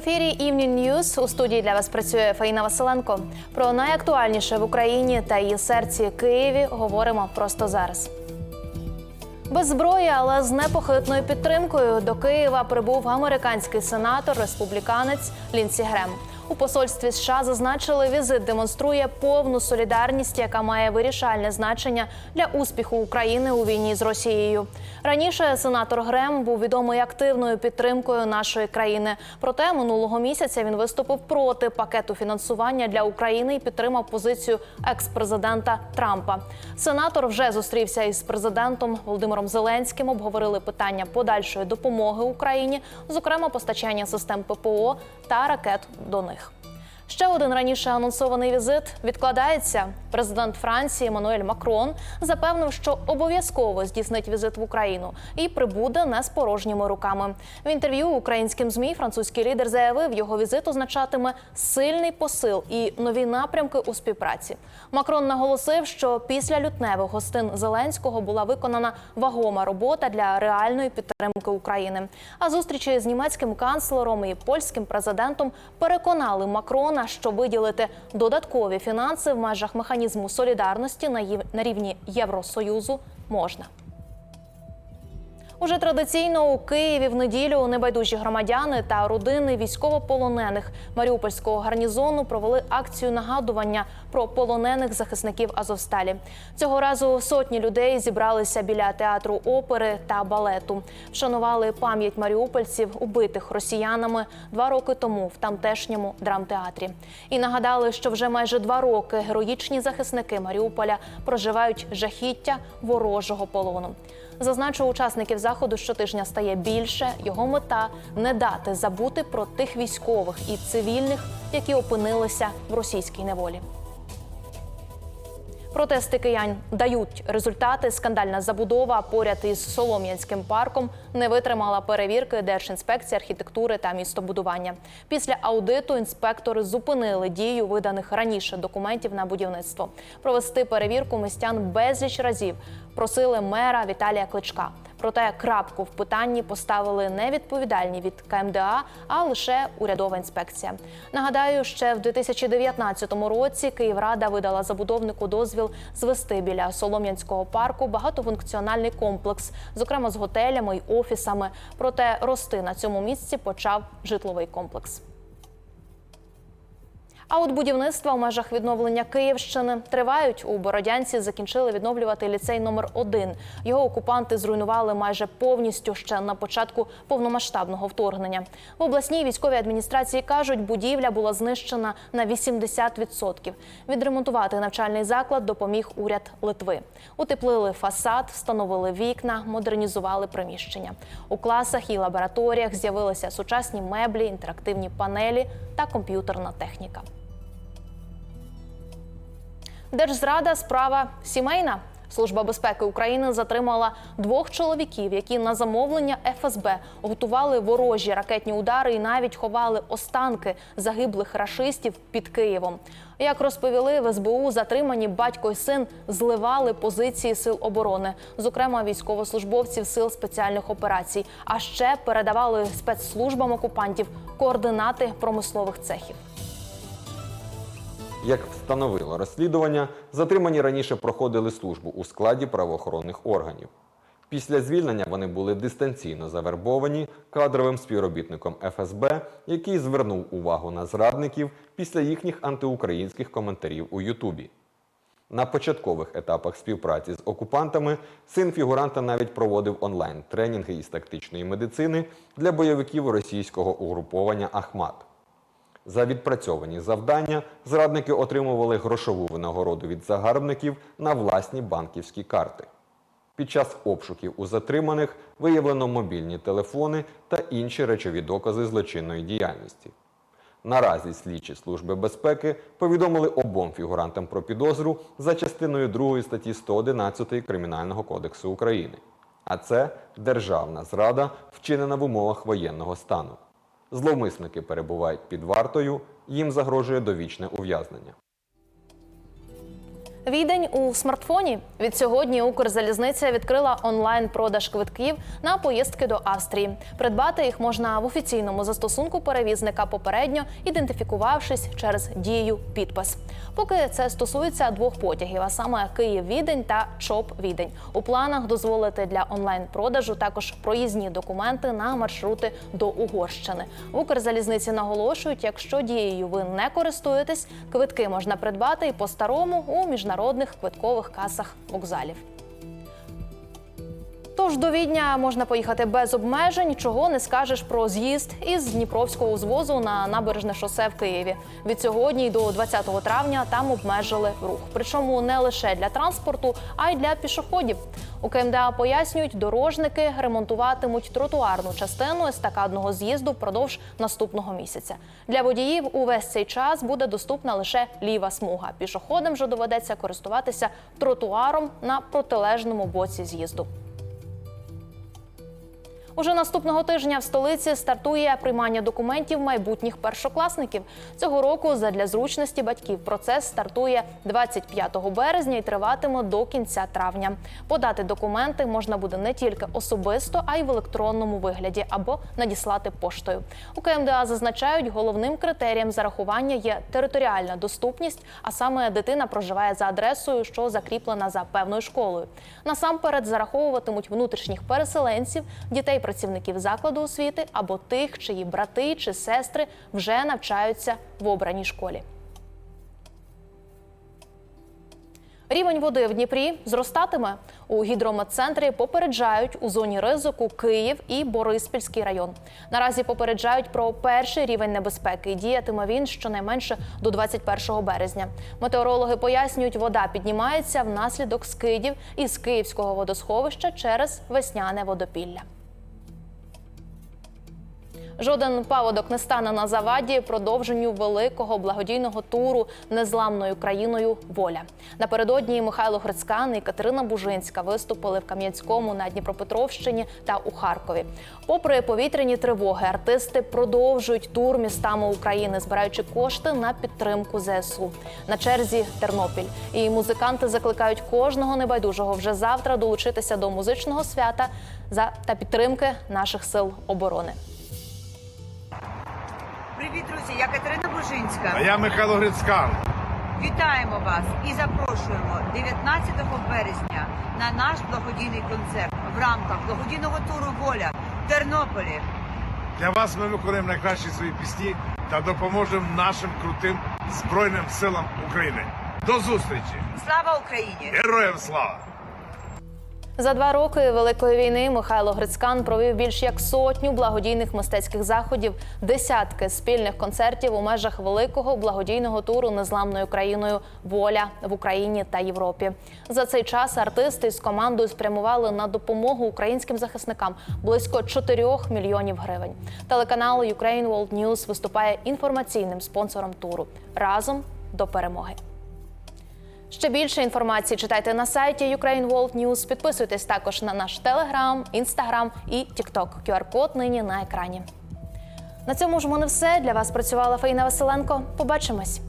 Ефірі Evening News у студії для вас працює Фаїна Василенко. Про найактуальніше в Україні та її серці Києві говоримо просто зараз. Без зброї, але з непохитною підтримкою до Києва прибув американський сенатор, республіканець Лінсі Грем. У посольстві США зазначили, візит демонструє повну солідарність, яка має вирішальне значення для успіху України у війні з Росією. Раніше сенатор Грем був відомий активною підтримкою нашої країни. Проте минулого місяця він виступив проти пакету фінансування для України і підтримав позицію екс-президента Трампа. Сенатор вже зустрівся із президентом Володимиром Зеленським. Обговорили питання подальшої допомоги Україні, зокрема постачання систем ППО та ракет до них. вихідних. Ще один раніше анонсований візит відкладається. Президент Франції Еммануель Макрон запевнив, що обов'язково здійснить візит в Україну і прибуде не з порожніми руками. В інтерв'ю українським змі французький лідер заявив, його візит означатиме сильний посил і нові напрямки у співпраці. Макрон наголосив, що після лютневих гостин Зеленського була виконана вагома робота для реальної підтримки України. А зустрічі з німецьким канцлером і польським президентом переконали Макрона, що виділити додаткові фінанси в межах механізму солідарності на рівні Євросоюзу можна. Уже традиційно у Києві в неділю небайдужі громадяни та родини військовополонених Маріупольського гарнізону провели акцію нагадування про полонених захисників Азовсталі. Цього разу сотні людей зібралися біля театру опери та балету. Вшанували пам'ять маріупольців, убитих росіянами два роки тому в тамтешньому драмтеатрі. І нагадали, що вже майже два роки героїчні захисники Маріуполя проживають жахіття ворожого полону. Зазначу, учасників заходу щотижня стає більше. Його мета не дати забути про тих військових і цивільних, які опинилися в російській неволі. Протести киян дають результати. Скандальна забудова поряд із Солом'янським парком не витримала перевірки Держінспекції архітектури та містобудування. Після аудиту інспектори зупинили дію виданих раніше документів на будівництво. Провести перевірку містян безліч разів просили мера Віталія Кличка. Проте крапку в питанні поставили не відповідальні від КМДА, а лише урядова інспекція. Нагадаю, ще в 2019 році Київрада видала забудовнику дозвіл звести біля Солом'янського парку багатофункціональний комплекс, зокрема з готелями й офісами. Проте рости на цьому місці почав житловий комплекс. А от будівництва в межах відновлення Київщини тривають. У Бородянці закінчили відновлювати ліцей номер 1 Його окупанти зруйнували майже повністю ще на початку повномасштабного вторгнення. В обласній військовій адміністрації кажуть, будівля була знищена на 80%. Відремонтувати навчальний заклад допоміг уряд Литви. Утеплили фасад, встановили вікна, модернізували приміщення. У класах і лабораторіях з'явилися сучасні меблі, інтерактивні панелі та комп'ютерна техніка. Держзрада справа сімейна. Служба безпеки України затримала двох чоловіків, які на замовлення ФСБ готували ворожі ракетні удари і навіть ховали останки загиблих рашистів під Києвом. Як розповіли в СБУ, затримані батько і син зливали позиції сил оборони, зокрема військовослужбовців сил спеціальних операцій, а ще передавали спецслужбам окупантів координати промислових цехів. Як встановило розслідування, затримані раніше проходили службу у складі правоохоронних органів. Після звільнення вони були дистанційно завербовані кадровим співробітником ФСБ, який звернув увагу на зрадників після їхніх антиукраїнських коментарів у Ютубі. На початкових етапах співпраці з окупантами син фігуранта навіть проводив онлайн тренінги із тактичної медицини для бойовиків російського угруповання Ахмат. За відпрацьовані завдання зрадники отримували грошову винагороду від загарбників на власні банківські карти. Під час обшуків у затриманих виявлено мобільні телефони та інші речові докази злочинної діяльності. Наразі слідчі служби безпеки повідомили обом фігурантам про підозру за частиною 2 статті 111 Кримінального кодексу України. А це державна зрада, вчинена в умовах воєнного стану. Зловмисники перебувають під вартою, їм загрожує довічне ув'язнення. Відень у смартфоні. Від сьогодні Укрзалізниця відкрила онлайн-продаж квитків на поїздки до Австрії. Придбати їх можна в офіційному застосунку перевізника попередньо, ідентифікувавшись через дію підпис. Поки це стосується двох потягів, а саме Київ-Відень та ЧОП-Відень. У планах дозволити для онлайн-продажу також проїзні документи на маршрути до Угорщини. В Укрзалізниці наголошують, якщо дією ви не користуєтесь, квитки можна придбати і по-старому у міжнародних квиткових касах вокзалів. Тож до Відня можна поїхати без обмежень, чого не скажеш про з'їзд із Дніпровського узвозу на набережне шосе в Києві. Від сьогодні до 20 травня там обмежили рух. Причому не лише для транспорту, а й для пішоходів. У КМДА пояснюють, дорожники ремонтуватимуть тротуарну частину естакадного з'їзду впродовж наступного місяця. Для водіїв увесь цей час буде доступна лише ліва смуга. Пішоходам же доведеться користуватися тротуаром на протилежному боці з'їзду. Уже наступного тижня в столиці стартує приймання документів майбутніх першокласників. Цього року задля зручності батьків процес стартує 25 березня і триватиме до кінця травня. Подати документи можна буде не тільки особисто, а й в електронному вигляді або надіслати поштою. У КМДА зазначають, головним критерієм зарахування є територіальна доступність, а саме дитина проживає за адресою, що закріплена за певною школою. Насамперед зараховуватимуть внутрішніх переселенців, дітей працівників закладу освіти або тих, чиї брати чи сестри вже навчаються в обраній школі. Рівень води в Дніпрі зростатиме. У гідрометцентрі попереджають у зоні ризику Київ і Бориспільський район. Наразі попереджають про перший рівень небезпеки. Діятиме він щонайменше до 21 березня. Метеорологи пояснюють, вода піднімається внаслідок скидів із Київського водосховища через весняне водопілля. Жоден паводок не стане на заваді продовженню великого благодійного туру незламною країною воля. Напередодні Михайло Грицькан і Катерина Бужинська виступили в Кам'янському на Дніпропетровщині та у Харкові. Попри повітряні тривоги, артисти продовжують тур містами України, збираючи кошти на підтримку ЗСУ. На черзі Тернопіль. І музиканти закликають кожного небайдужого вже завтра долучитися до музичного свята за та підтримки наших сил оборони. Друзі! Я Катерина Бужинська. А я Михайло Грицькан. Вітаємо вас і запрошуємо 19 березня на наш благодійний концерт в рамках благодійного туру Воля в Тернополі. Для вас ми виконуємо найкращі свої пісні та допоможемо нашим крутим Збройним силам України. До зустрічі! Слава Україні! Героям слава! За два роки великої війни Михайло Грицькан провів більш як сотню благодійних мистецьких заходів, десятки спільних концертів у межах великого благодійного туру незламною країною Воля в Україні та Європі. За цей час артисти з командою спрямували на допомогу українським захисникам близько 4 мільйонів гривень. Телеканал Ukraine World News виступає інформаційним спонсором туру разом до перемоги. Ще більше інформації читайте на сайті Ukraine World News. Підписуйтесь також на наш Телеграм, Інстаграм і TikTok. QR-код нині на екрані. На цьому ж мене все. Для вас працювала Фаїна Василенко. Побачимось.